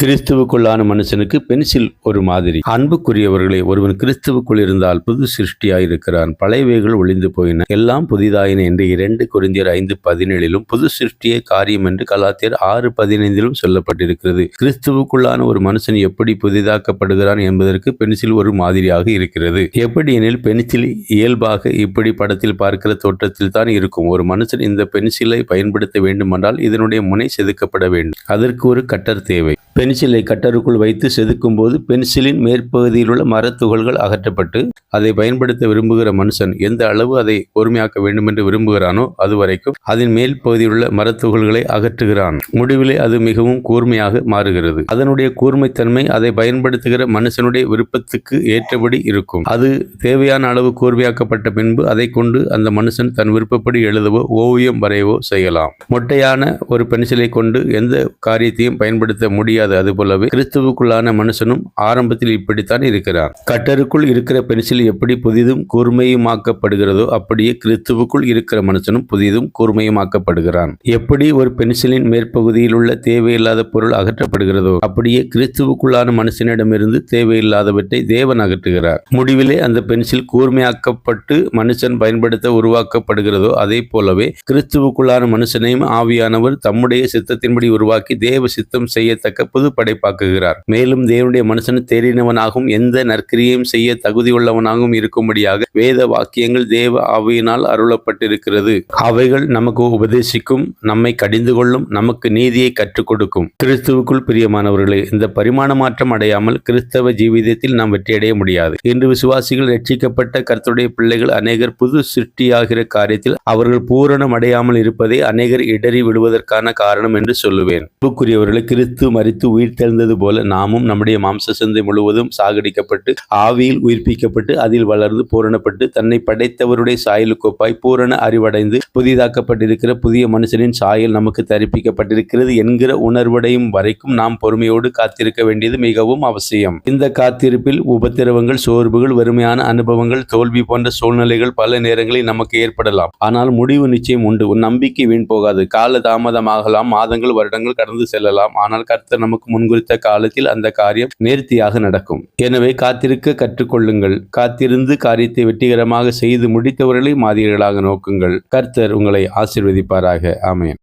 கிறிஸ்துவுக்குள்ளான மனுஷனுக்கு பென்சில் ஒரு மாதிரி. அன்புக்குரியவர்களே ஒருவன் கிறிஸ்துவுக்குள் இருந்தால் புது சிருஷ்டியாயிருக்கிறான். பழையவைகள் ஒளிந்து போயின. எல்லாம் புதிதாயின என்று இரண்டு குறிந்தியர் ஐந்து பதினேழிலும் புது சிருஷ்டியே காரியம் என்று கலாத்தியர் ஆறு பதினைந்திலும் சொல்லப்பட்டிருக்கிறது. கிறிஸ்துவுக்குள்ளான ஒரு மனுஷன் எப்படி புதிதாக்கப்படுகிறான் என்பதற்கு பென்சில் ஒரு மாதிரியாக இருக்கிறது. எப்படி எனில் பென்சில் இயல்பாக இப்படி படத்தில் பார்க்கிற தோற்றத்தில் தான் இருக்கும். ஒரு மனுஷன் இந்த பென்சிலை பயன்படுத்த வேண்டுமென்றால் இதனுடைய முனை செதுக்கப்பட வேண்டும். அதற்கு ஒரு கட்டர் தேவை. பென்சிலை கட்டருக்குள் வைத்து செதுக்கும் போது பென்சிலின் மேற்பகுதியில் உள்ள மரத்துகள்கள் அகற்றப்பட்டு அதை பயன்படுத்த விரும்புகிற மனுஷன் எந்த அளவு அதை பொறுமையாக்க வேண்டும் என்று விரும்புகிறானோ அதுவரைக்கும் அதன் மேல் பகுதியில் உள்ள மரத்துகள்களை அகற்றுகிறான். முடிவிலே அது மிகவும் கூர்மையாக மாறுகிறது. அதனுடைய கூர்மைத்தன்மை அதை பயன்படுத்துகிற மனுஷனுடைய விருப்பத்துக்கு ஏற்றபடி இருக்கும். அது தேவையான அளவு கூர்மையாக்கப்பட்ட பின்பு அதை கொண்டு அந்த மனுஷன் தன் விருப்பப்படி எழுதவோ ஓவியம் வரையவோ செய்யலாம். மொட்டையான ஒரு பென்சிலை கொண்டு எந்த காரியத்தையும் பயன்படுத்த முடியாது. அதுபோலவே கிறிஸ்துவுக்குள்ளான மனுஷனும் ஆரம்பத்தில் இப்படித்தான் இருக்கிறார் கட்டருக்குள் இருக்கிற பென்சில் எப்படி புதிதும் கூர்மையுமாக்கப்படுகிறதோ அப்படியே கிறிஸ்துவுக்குள் இருக்கிற மனுஷனும் புதிதும் கூர்மையுமாக்கப்படுகிறான். எப்படி ஒரு பென்சிலின் மேற்பகுதியில் உள்ள தேவையில்லாத பொருள் அகற்றப்படுகிறதோ அப்படியே கிறிஸ்துவுக்குள்ளான மனுஷனிடமிருந்து தேவையில்லாதவற்றை தேவன் அகற்றுகிறார். முடிவிலே அந்த பென்சில் கூர்மையாக்கப்பட்டு மனுஷன் பயன்படுத்த உருவாக்கப்படுகிறதோ அதே போலவே கிறிஸ்துவுக்குள்ளான மனுஷனையும் ஆவியானவர் தம்முடைய சித்தத்தின்படி உருவாக்கி தேவ சித்தம் செய்யத்தக்க புது படைப்பாக்குகிறார் மேலும் தேவனுடைய மனுஷன் தேறினவனாகவும் எந்த நற்கிரியையும் செய்ய தகுதியுள்ளவனாகவும் இருக்கும்படியாக வேத வாக்கியங்கள் தேவ ஆவையினால் அருளப்பட்டிருக்கிறது. அவைகள் நமக்கு உபதேசிக்கும் நம்மை கடிந்து கொள்ளும் நமக்கு நீதியை கற்றுக் கொடுக்கும். கிறிஸ்துவுக்குள் பிரியமானவர்களே இந்த பரிமாண மாற்றம் அடையாமல் கிறிஸ்தவ ஜீவிதத்தில் நாம் வெற்றியடைய முடியாது. இன்று விசுவாசிகள் ரட்சிக்கப்பட்ட கர்த்தருடைய பிள்ளைகள் அநேகர் புது சிருஷ்டியாகிற காரியத்தில் அவர்கள் பூரணம் அடையாமல் இருப்பதே அநேகர் இடறி விடுவதற்கான காரணம் என்று சொல்லுவேன். கிறிஸ்து மறித்து மரித்து உயிர் தெழுந்தது போல நாமும் நம்முடைய மாம்ச சிந்தை முழுவதும் சாகடிக்கப்பட்டு ஆவியில் உயிர்ப்பிக்கப்பட்டு அதில் வளர்ந்து பூரணப்பட்டு தன்னை படைத்தவருடைய சாயலுக்கொப்பாய் பூரண அறிவடைந்து புதிதாக்கப்பட்டிருக்கிற புதிய மனுஷனின் சாயல் நமக்கு தரிப்பிக்கப்பட்டிருக்கிறது என்கிற உணர்வடையும் வரைக்கும் நாம் பொறுமையோடு காத்திருக்க வேண்டியது மிகவும் அவசியம். இந்த காத்திருப்பில் உபத்திரவங்கள் சோர்வுகள் வறுமையான அனுபவங்கள் தோல்வி போன்ற சூழ்நிலைகள் பல நேரங்களில் நமக்கு ஏற்படலாம். ஆனால் முடிவு நிச்சயம் உண்டு. நம்பிக்கை வீண் போகாது. கால தாமதமாகலாம் மாதங்கள் வருடங்கள் கடந்து செல்லலாம். ஆனால் கர்த்தர் நமக்கு முன்குறித்த காலத்தில் அந்த காரியம் நேர்த்தியாக நடக்கும். எனவே காத்திருக்க கற்றுக்கொள்ளுங்கள். காத்திருந்து காரியத்தை வெற்றிகரமாக செய்து முடித்தவர்களை மாதிரிகளாக நோக்குங்கள். கர்த்தர் உங்களை ஆசீர்வதிப்பாராக. ஆமென்.